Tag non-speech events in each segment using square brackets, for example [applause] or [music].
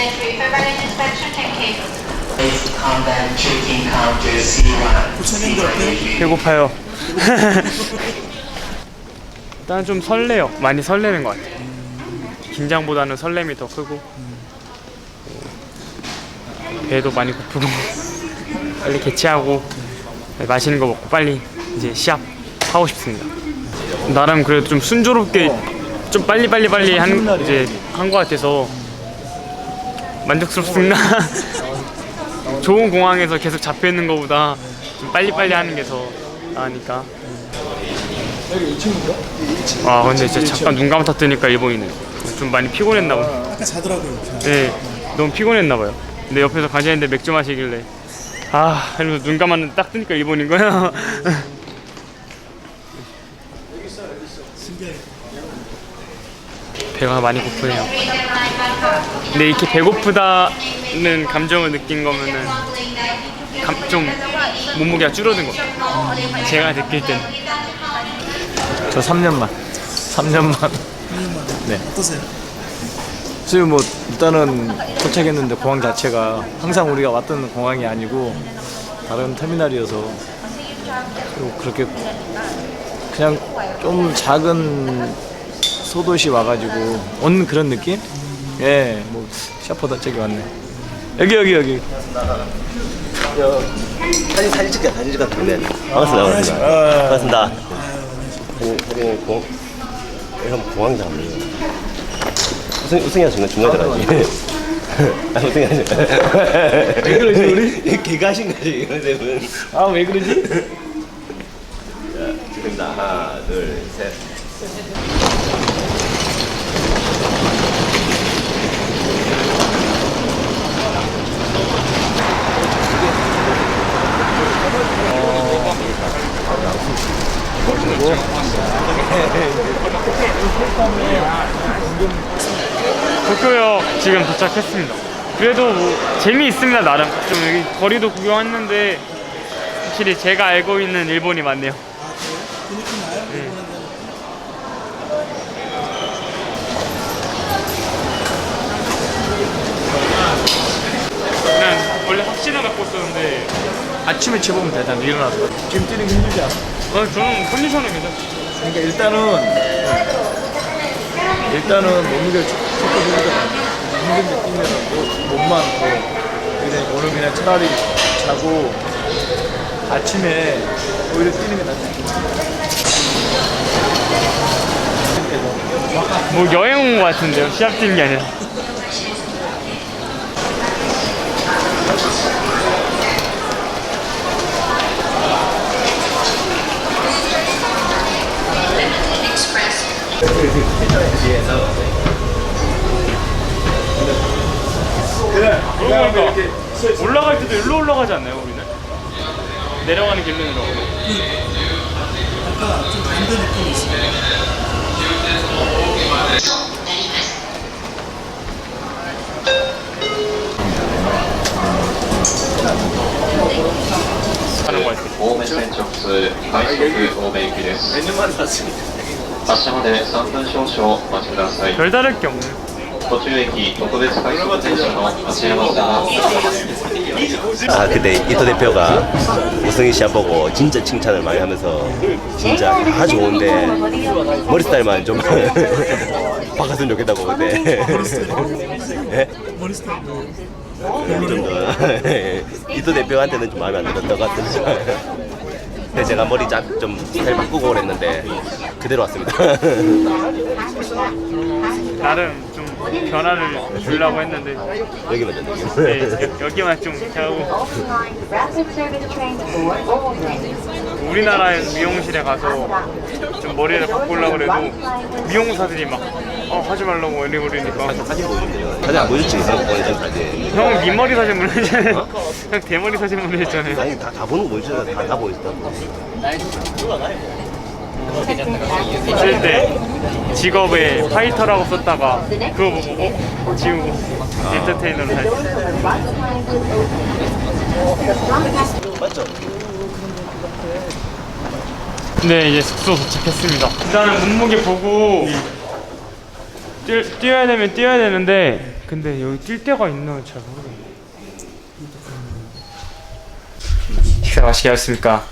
entry for running inspection technique. Combat chicken counter C1. 부처님도 어때? 배고파요. [laughs] 일단 좀 설레요. 많이 설레는 것 같아요. 긴장보다는 설렘이 더 크고 배도 많이 고프고 [laughs] 빨리 개최하고 맛있는 거 먹고 빨리 이제 시합 하고 싶습니다. 나름 그래도 좀 순조롭게 좀 빨리 빨리 빨리 한 이제 한 것 같아서 만족스럽습니다. [laughs] 좋은 공항에서 계속 잡혀 있는 것보다 좀 빨리 빨리 하는 게 더 나으니까. 여기 2층인가? 아 근데 진짜 잠깐 눈 감았다 뜨니까 일본이네. 좀 많이 피곤했나 봐. 아까 자더라고요. 네, 너무 피곤했나 봐요. 근데 옆에서 과자인데 맥주 마시길래 아 이러면서 눈 감았는데 딱 뜨니까 일본인 거야. [laughs] 신기해. 배가 많이 고프네요. 근데 이렇게 배고프다는 감정을 느낀 거면은 감, 좀 몸무게가 줄어든 거 같아요. 제가 느낄 때는. 저 3년만 3년만 네 어떠세요? 지금 뭐 일단은 도착했는데 공항 자체가 항상 우리가 왔던 공항이 아니고 다른 터미널이어서 그리고 그렇게 그냥 좀 작은 소도시 와가지고 온 그런 느낌? 예, 뭐 샤퍼다 저기 왔네. 여기 여기 여기. 사진 사진 찍자 사진 찍자. 네. 반갑습니다. 반갑습니다. 반갑습니다. 사진 사진 공 이런 공항 잡는 우승 우승이 하신 건 중간 들어가지 아 [laughs] 우승이 하신 왜 그러지, 우리? [laughs] 개가 하신 거지 이런 데는 아왜 그러지? 자 찍습니다. 하나 둘셋 도쿄역 지금 도착했습니다. 그래도 뭐 재미있습니다 나름. 좀 여기 거리도 구경했는데 확실히 제가 알고 있는 일본이? 일본한테는? 그냥 원래 확신을 갖고 있었는데 아침에 재보면 되잖아 일어나서. 지금 뛰는 게 힘들지 않아? 어, 저는 컨디션은 괜찮아요. 그러니까 일단은 일단은 몸무게 체크해보니까 힘든 느낌이면 뭐, 몸만 더 그냥 오늘 그냥 차라리 자고 아침에 오히려 뛰는 게 낫지. 뭐 여행 온 것 같은데요. 시합 뛰는 게 아니라. 그러고 보니까 올라갈 때도 일로 올라가지 않나요, 우리는? 내려가는 길로 내려가고. 아까 좀 반대 느낌이 있어요. 하는 거 같아요. 青梅線直通快速青梅行きです 몇 년만 탔으니까. 発車まで3分少々お待ちください 별다를 게 없네. 途中駅特別快速電車の町山線は 아 근데 이토 대표가 우승희 씨합 보고 진짜 칭찬을 많이 하면서 진짜 다 좋은데 머리 스타일만 좀 [laughs] 바꿨으면 좋겠다고 근데 예? 머리 스타일. 좀더 이토 대표한테는 좀 마음에 안 들었던 것 같은데 그래서 제가 머리 좀 스타일 바꾸고 그랬는데 그대로 왔습니다. [laughs] 나름 좀 변화를 주려고 했는데 여기만 좀 네, 여기 여, 여기만 좀 이렇게 하고. 우리나라의 미용실에 가서 좀 머리를 바꾸려고 그래도 미용사들이 막 어, 하지 말라고 이래 버리니까. 사진 보여주세요. 사진 안 이상 보여준 사진 형은 민머리 사진 보내잖아요. 형 대머리 사진 보내잖아요. 아니 다, 다 보는 거 보여줘요 다, 다 보여줬다고 있을 때 직업에 파이터라고 썼다가 그거 보고 어? 지우고 엔터테이너로 다시. 맞죠? 네 이제 숙소 도착했습니다. 일단은 몸무게 보고 뛰, 뛰어야 되면 뛰어야 되는데 근데 여기 뛸 데가 있나 잘 모르겠네. 식사 맛있게 하셨습니까?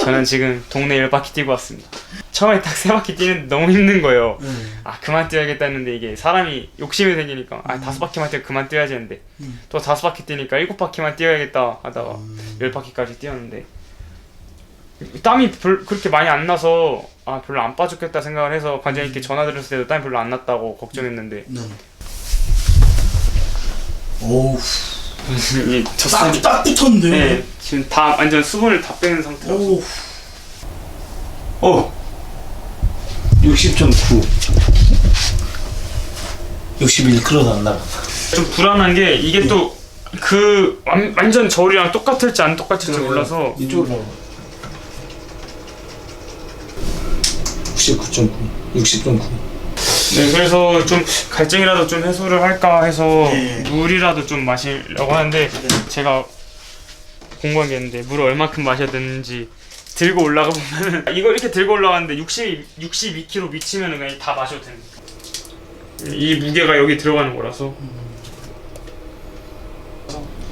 저는 지금 동네 열 바퀴 뛰고 왔습니다. 처음에 딱 세 바퀴 뛰는데 너무 힘든 거예요. 아 그만 뛰어야겠다 했는데 이게 사람이 욕심이 생기니까. 아 다섯 바퀴만 뛰어 그만 뛰어야지 했는데. 또 다섯 바퀴 뛰니까 일곱 바퀴만 뛰어야겠다 하다가 열 바퀴까지 뛰었는데 땀이 별, 그렇게 많이 안 나서 아 별로 안 빠졌겠다 생각을 해서 관장님께 전화 드렸을 때도 땀이 별로 안 났다고 걱정했는데. 네. 오우. 이 [laughs] 딱, 딱 붙었는데요 네 지금 다 완전 수분을 다 빼는 상태라서. 오우. 어. 60.9 61kg도 안 나가 좀 불안한 게 이게 또 그 완전 저울이랑 똑같을지 안 똑같을지 몰라서. 이쪽으로 69.9 60.9 네 그래서 좀 갈증이라도 좀 해소를 할까 해서 네. 물이라도 좀 마시려고 하는데 제가 궁금한 게 있는데 물을 얼마큼 마셔야 되는지 들고 올라가 보면은 [laughs] 이거 이렇게 들고 올라가는데 60 62kg 미치면은 그냥 다 마셔도 됩니다. 이 무게가 여기 들어가는 거라서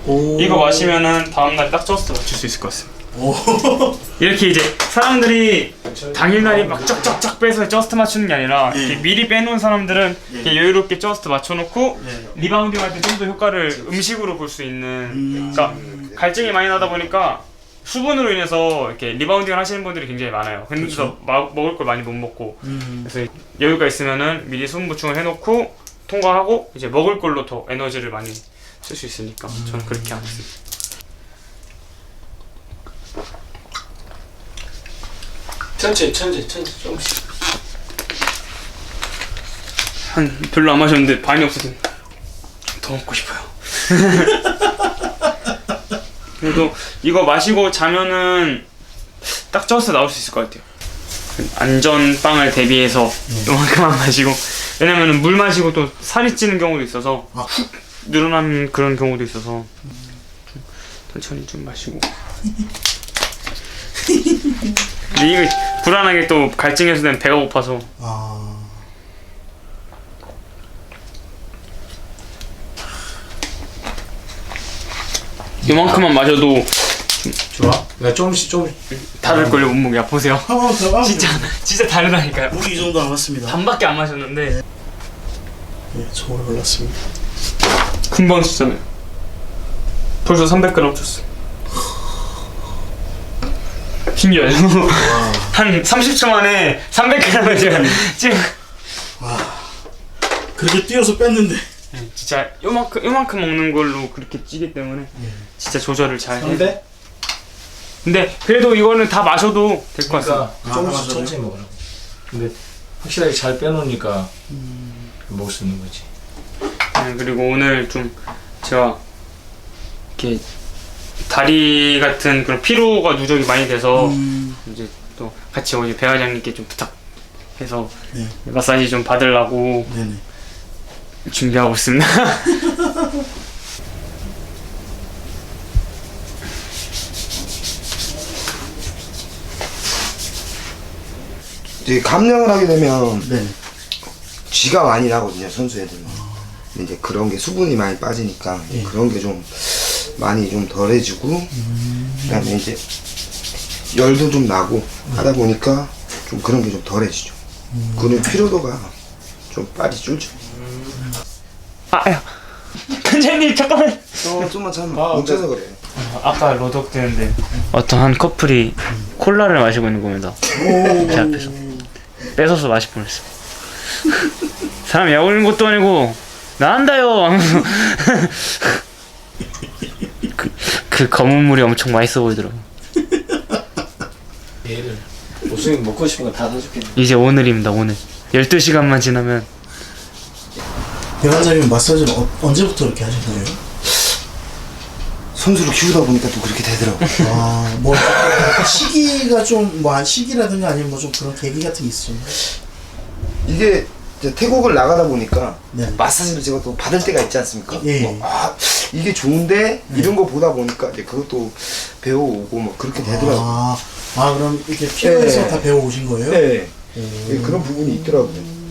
오. 이거 마시면은 다음날 딱 저스트 맞출 수 있을 것 같습니다. 오. [laughs] 이렇게 이제 사람들이 당일날이 막 쫙쫙쫙 빼서 저스트 맞추는 게 아니라 이렇게 미리 빼놓은 사람들은 이렇게 여유롭게 저스트 맞춰놓고 네. 리바운딩 할 때 좀 더 효과를 음식으로 볼 수 있는 그러니까 갈증이 많이 나다 보니까 수분으로 인해서 이렇게 리바운딩을 하시는 분들이 굉장히 많아요. 그래서 마- 먹을 걸 많이 못 먹고 음. 그래서 여유가 있으면은 미리 수분 보충을 해놓고 통과하고 이제 먹을 걸로 더 에너지를 많이 쓸 수 있으니까 저는 그렇게 하고 있습니다. 천천히 천천히 천천히 조금씩. 한 별로 안 마셨는데 반이 없어서 더 먹고 싶어요. [laughs] 그래도 이거 마시고 자면은 딱 쪄서 나올 수 있을 것 같아요. 안전빵을 대비해서 요만큼만 마시고. 왜냐면은 물 마시고 또 살이 찌는 경우도 있어서 아, 훅 늘어나는 그런 경우도 있어서 좀 천천히 좀 마시고 [laughs] 이게 불안하게 또 갈증 해소되면 배가 고파서 아. 요만큼만 마셔도 좋아? 내가 조금씩 조금씩 다를 걸요 몸무게가 보세요 한번 더 봐. 진짜 진짜 다르다니까요 물이 이 정도 남았습니다. 반밖에 안 마셨는데 네, 저걸 골랐습니다. 금방 sus잖아요 벌써 300g 줬어 신기해요 [laughs] 한 30초 만에 300g을 제가 지금 그렇게 뛰어서 뺐는데. 진짜 요만큼 요만큼 먹는 걸로 그렇게 찌기 때문에 진짜 조절을 잘돼 근데 근데 그래도 이거는 다 마셔도 될 것 같습니다 그러니까 조금씩 아, 천천히 먹으라고. 근데 확실하게 잘 빼놓으니까 먹을 수 있는 거지. 네, 그리고 오늘 좀 제가 이렇게 다리 같은 그런 피로가 누적이 많이 돼서 음. 이제 또 같이 오늘 배 과장님께 좀 부탁해서 네. 마사지 좀 받으려고 네네. 준비하고 있습니다. [laughs] 이제 감량을 하게 되면 네. 쥐가 많이 나거든요 선수 애들은 근데 이제 그런 게 수분이 많이 빠지니까 예. 그런 게 좀 많이 좀 덜해지고 그다음에 이제 열도 좀 나고 하다 보니까 좀 그런 게 좀 덜해지죠 근육 피로도가 좀 빨리 줄죠 아야, 관장님 잠깐만. 어 좀만 참아 못 찾아 그래 아까 로독 되는데 어떤 한 커플이 콜라를 마시고 있는 겁니다. 제 앞에서 뺏어서 마실 뻔했어. 사람 약 올린 것도 아니고 나 한다요. 하면서 그, 그 검은 물이 엄청 맛있어 보이더라고. [laughs] 얘를 우승이 먹고 싶은 거 다 사줄게 이제 오늘입니다 오늘. 12시간만 지나면 배관장님 마사지를 어, 언제부터 이렇게 하셨나요? 선수를 키우다 보니까 또 그렇게 되더라고 아, 뭐 시기가 좀뭐 시기라든가 아니면 뭐 좀 그런 계기 같은 게 있으셨나요? 이게 이제 태국을 나가다 보니까 네. 마사지를 제가 또 받을 때가 있지 않습니까? 예. 뭐, 아 이게 좋은데 이런 거 보다 보니까 이제 그것도 배워오고 뭐 그렇게 되더라고요. 아, 아 그럼 이렇게 필요해서 네. 다 배워 오신 거예요? 네. 오. 예, 그런 부분이 있더라고요.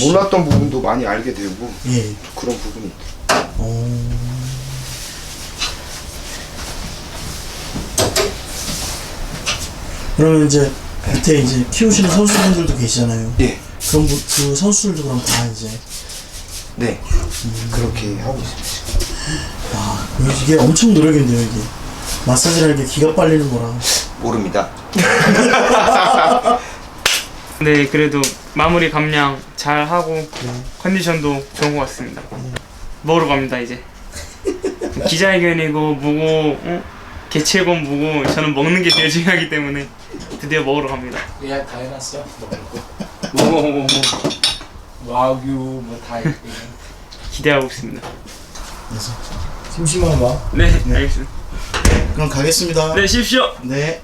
몰랐던 부분도 많이 알게 되고 예. 또 그런 부분이 있더라고요. 어. 그러면 이제 밑에 이제 키우시는 선수분들도 계시잖아요. 예. 그럼 그, 그 선수들도 그럼 다 이제 네. 그렇게 하고 있습니다. 아 이게 엄청 노력인데요 이게 마사지라는 게 기가 빨리는 거라. 모릅니다. 근데 [laughs] 그래도 마무리 감량 잘 하고 컨디션도 좋은 것 같습니다. 먹으러 갑니다 이제. 기자회견이고 뭐고 어? 개최건 뭐고 저는 먹는 게 제일 중요하기 때문에 드디어 먹으러 갑니다. 예약 다 해놨어. 뭐뭐뭐 [laughs] 와규 뭐다 기대하고 있습니다. 심심한 마. 네 알겠습니다. 그럼 가겠습니다. 네 쉬십시오. 네.